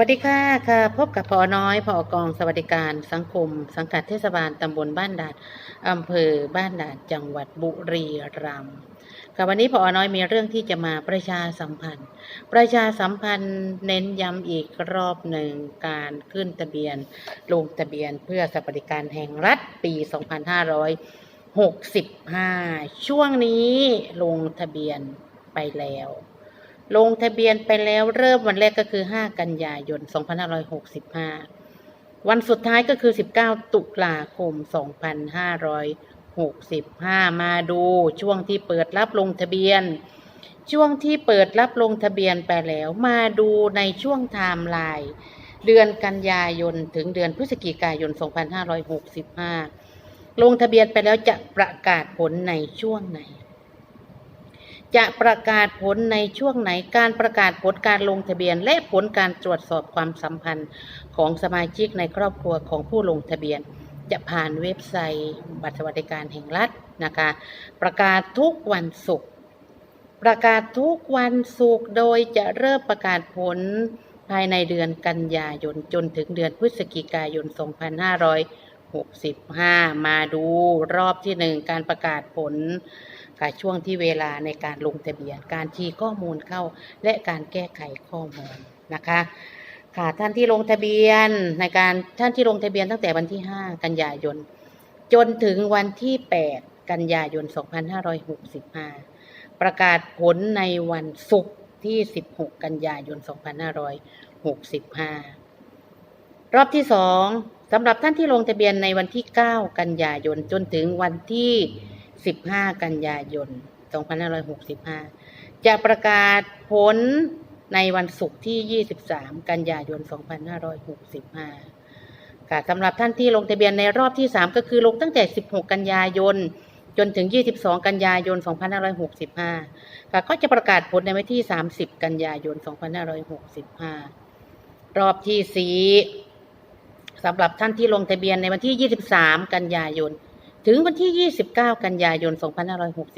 วัสดีค่ะค่ะ พบกับพอน้อยพอกองสวัสดิการสังคม สังกัดเทศบาลตำบลบ้านด่านอำเภอบ้านด่านจังหวัดบุรีรัมย์ค่ะวันนี้พอน้อยมีเรื่องที่จะมาประชาสัมพันธ์ ประชาสัมพันธ์เน้นย้ำอีกรอบหนึ่งการขึ้นทะเบียน ลงทะเบียนเพื่อสวัสดิการแห่งรัฐปี 2565 ช่วงนี้ลงทะเบียนไปแล้ว ลงทะเบียนไปแล้วเริ่มวันแรกก็คือ 5 กันยายน 2565 วันสุดท้ายก็คือ 19 ตุลาคม 2565 มาดูช่วงที่เปิดรับลงทะเบียน ช่วงที่เปิดรับลงทะเบียนไปแล้วมาดูในช่วงไทม์ไลน์เดือนกันยายนถึงเดือนพฤศจิกายน 2565 ลงทะเบียนไปแล้วจะประกาศผลในช่วงไหน จะประกาศผลในช่วงไหนการประกาศผลการลงทะเบียน และผลการตรวจสอบความสัมพันธ์ของสมาชิกในครอบครัวของผู้ลงทะเบียน จะผ่านเว็บไซต์ บัตรสวัสดิการแห่งรัฐนะคะ ประกาศทุกวันศุกร์ประกาศทุกวันศุกร์โดยจะเริ่มประกาศผลภายในเดือนกันยายนจนถึงเดือนพฤศจิกายน 2565 มาดูรอบที่หนึ่งการประกาศผลค่ะช่วงที่เวลาในการลงทะเบียน การคีย์ข้อมูลเข้า และการแก้ไขข้อมูลนะคะค่ะท่านที่ลงทะเบียนในการท่านที่ลงทะเบียนตั้งแต่วันที่ 5 กันยายน จนถึงวันที่ 8 กันยายน 2565 ประกาศผลในวันศุกร์ที่ 16 กันยายน 2565 รอบที่ 2 สำหรับท่านที่ลงทะเบียนในวันที่ 9 กันยายน จนถึงวันที่ 15 กันยายน 2565 จะประกาศผลในวันศุกร์ที่ 23 กันยายน 2565 ค่ะสำหรับท่านที่ลงทะเบียนในรอบที่ 3 ก็คือลงตั้งแต่ 16 กันยายน จนถึง 22 กันยายน 2565 ค่ะ ก็จะประกาศผลในวันที่ 30 กันยายน 2565 รอบที่ 4 สำหรับท่านที่ลงทะเบียนในวันที่ 23 กันยายน ถึงวันที่ 29 กันยายน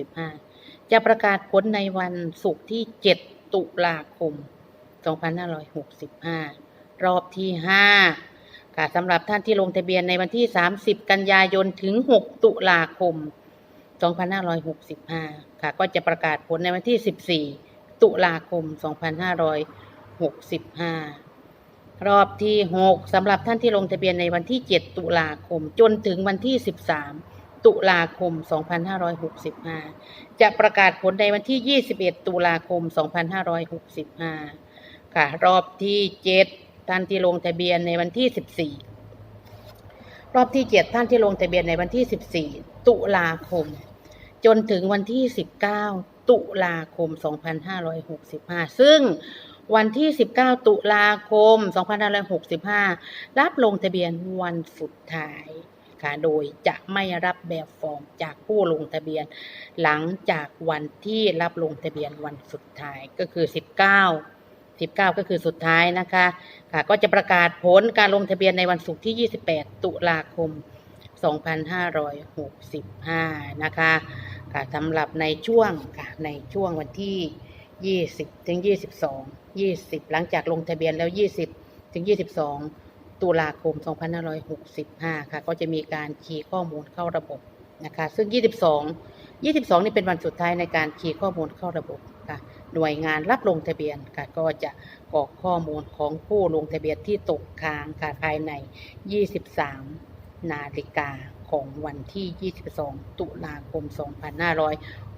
2565 จะประกาศผลในวันศุกร์ที่ 7 ตุลาคม 2565 รอบที่ 5 ค่ะสำหรับท่านที่ลงทะเบียนในวันที่ 30 กันยายน ถึง 6 ตุลาคม 2565 ค่ะ ก็จะประกาศผลในวันที่ 14 ตุลาคม 2565 รอบที่6สำหรับท่านที่ลงทะเบียนในวันที่ 7 ตุลาคม จนถึงวันที่ 13 ตุลาคม 2565 จะประกาศผลในวันที่ 21 ตุลาคม 2565 ค่ะ รอบที่ 7 ท่านที่ลงทะเบียนในวันที่ 14 รอบที่ 7 ท่านที่ลงทะเบียนในวันที่ 14 ตุลาคม จนถึงวันที่ 19 ตุลาคม 2565 ซึ่ง วันที่ 19 ตุลาคม 2565 รับลงทะเบียนวันสุดท้ายค่ะโดยจะไม่รับแบบฟอร์มจากผู้ลงทะเบียน หลังจากวันที่รับลงทะเบียนวันสุดท้ายก็คือ 19 19 ก็คือสุดท้ายนะคะค่ะก็จะประกาศผลการลงทะเบียนในวันศุกร์ที่ 28 ตุลาคม 2565 นะคะค่ะสำหรับในช่วงค่ะในช่วงวันที่ 20ถึง22 20หลังจากลงทะเบียนแล้ว20ถึง22ตุลาคม 2565 ค่ะ ก็จะมีการคีย์ข้อมูลเข้าระบบนะคะ ซึ่ง 22 22 นี่เป็นวันสุดท้ายในการคีย์ข้อมูลเข้าระบบค่ะ หน่วยงานรับลงทะเบียนค่ะ ก็จะกรอกข้อมูลของผู้ลงทะเบียนที่ตกค้างค่ะภายใน 23 นาฬิกาของวันที่ 22 ตุลาคม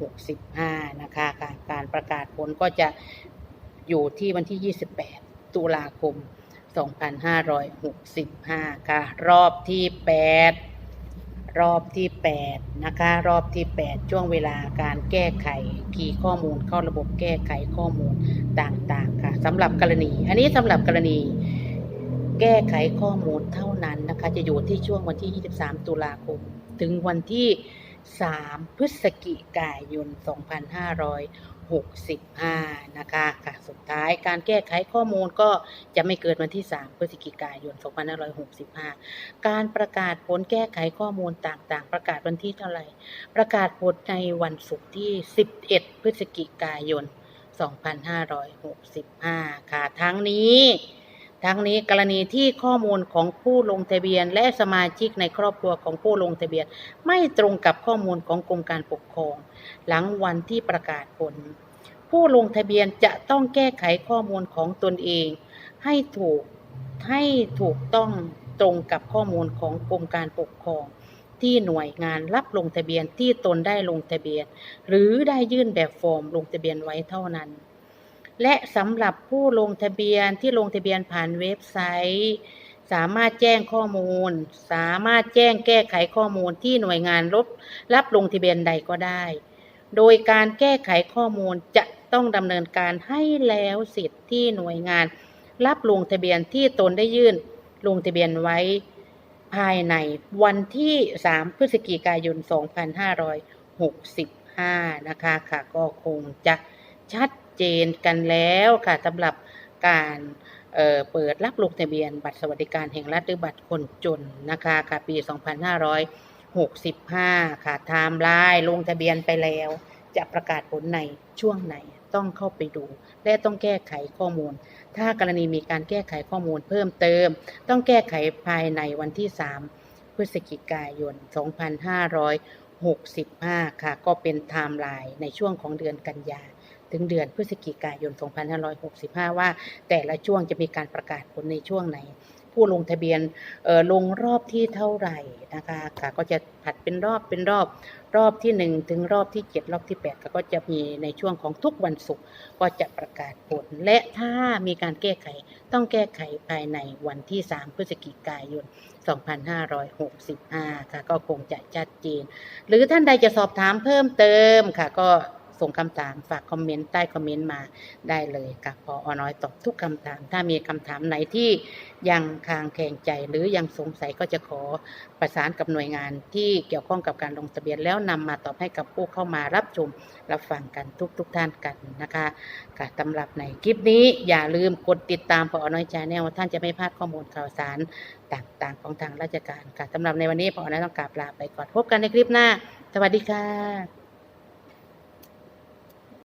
2565 นะคะ ลก็จะอยู่ที่วันที่ 28 ตุลาคม 2565 ค่ะ รอบที่ 8 รอบที่ 8 นะคะ รอบที่ 8 ช่วงเวลาการแก้ไขคีย์ข้อมูลเข้าระบบแก้ไขข้อมูลต่างๆ ค่ะสำหรับกรณี อันนี้สำหรับกรณีแก้ไขข้อมูลเท่านั้นนะคะ จะอยู่ที่ช่วงวันที่ 23 ตุลาคม ถึงวันที่ 3 พฤศจิกายน 2565 นะคะค่ะสุดท้ายการแก้ไขข้อมูลก็จะไม่เกินวันที่ 3 พฤศจิกายน 2565 การประกาศผลแก้ไขข้อมูลต่างๆ ประกาศวันที่เท่าไหร่ ประกาศผลในวันศุกร์ที่ 11 พฤศจิกายน 2565 ค่ะ ทั้งนี้ ทั้งนี้กรณีที่ข้อมูลของผู้ลงทะเบียน และสมาชิกในครอบครัวของผู้ลงทะเบียน ไม่ตรงกับข้อมูลของกรมการปกครอง หลังวันที่ประกาศผล ผู้ลงทะเบียนจะต้องแก้ไขข้อมูลของตนเอง ให้ถูกให้ถูกต้องตรงกับข้อมูลของกรมการปกครอง ที่หน่วยงานรับลงทะเบียนที่ตนได้ลงทะเบียน หรือได้ยื่นแบบฟอร์มลงทะเบียนไว้เท่านั้น และสำหรับผู้ลงทะเบียนที่ลงทะเบียนผ่านเว็บไซต์ สามารถแจ้งข้อมูล สามารถแจ้งแก้ไขข้อมูลที่หน่วยงานรับรับลงทะเบียนใดก็ได้ โดยการแก้ไขข้อมูลจะต้องดำเนินการให้แล้วเสร็จที่หน่วยงาน รับลงทะเบียนที่ตนได้ยื่นลงทะเบียนไว้ ภายในวันที่ 3 พฤศจิกายน 2565 นะคะค่ะก็คงจะชัด เจนกันแล้วค่ะสำหรับการเเปิดรับลงทะเบียนบัตรสวัสดิการแห่งรัฐหรือบัตรคนจนนะคะค่ะปี 2565 ค่ะไทม์ไลน์ลงทะเบียนไปแล้ว จะประกาศผลในช่วงไหนต้องเข้าไปดู และต้องแก้ไขข้อมูล ถ้ากรณีมีการแก้ไขข้อมูลเพิ่มเติม ต้องแก้ไขภายในวันที่ 3 พฤศจิกายน 2565 ค่ะ ก็เป็นไทม์ไลน์ในช่วงของเดือนกันยา ถึงเดือนพฤศจิกายน 2565 ว่าแต่ละช่วงจะมีการประกาศผลในช่วงไหน ผู้ลงทะเบียนลงรอบที่เท่าไหร่นะคะค่ะก็จะผัดเป็นรอบเป็นรอบรอบที่ 1 ถึงรอบที่ 7 รอบที่ 8 ก็จะมีในช่วงของทุกวันศุกร์ก็จะประกาศผล และถ้ามีการแก้ไขต้องแก้ไขภายในวันที่ 3 พฤศจิกายน 2565 ค่ะก็คงจะชัดเจน หรือท่านใดจะสอบถามเพิ่มเติมค่ะก็ ส่งคำถามฝากคอมเมนต์ใต้คอมเมนต์มาได้เลยค่ะพออน้อยตอบทุกคำถาม ถ้ามีคำถามไหนที่ยังคางแคลงใจหรือยังสงสัยก็จะขอประสานกับหน่วยงานที่เกี่ยวข้องกับการลงทะเบียนแล้วนำมาตอบให้กับผู้เข้ามารับชมรับฟังกันทุกทุกๆท่านกันนะคะค่ะสำหรับในคลิปนี้อย่าลืมกดติดตามพออน้อยชาแนลท่านจะไม่พลาดข้อมูลข่าวสารต่างๆ ของทางราชการค่ะสำหรับในวันนี้พอน้อยต้องกราบลาไปก่อนพบกันในคลิปหน้า สวัสดีค่ะ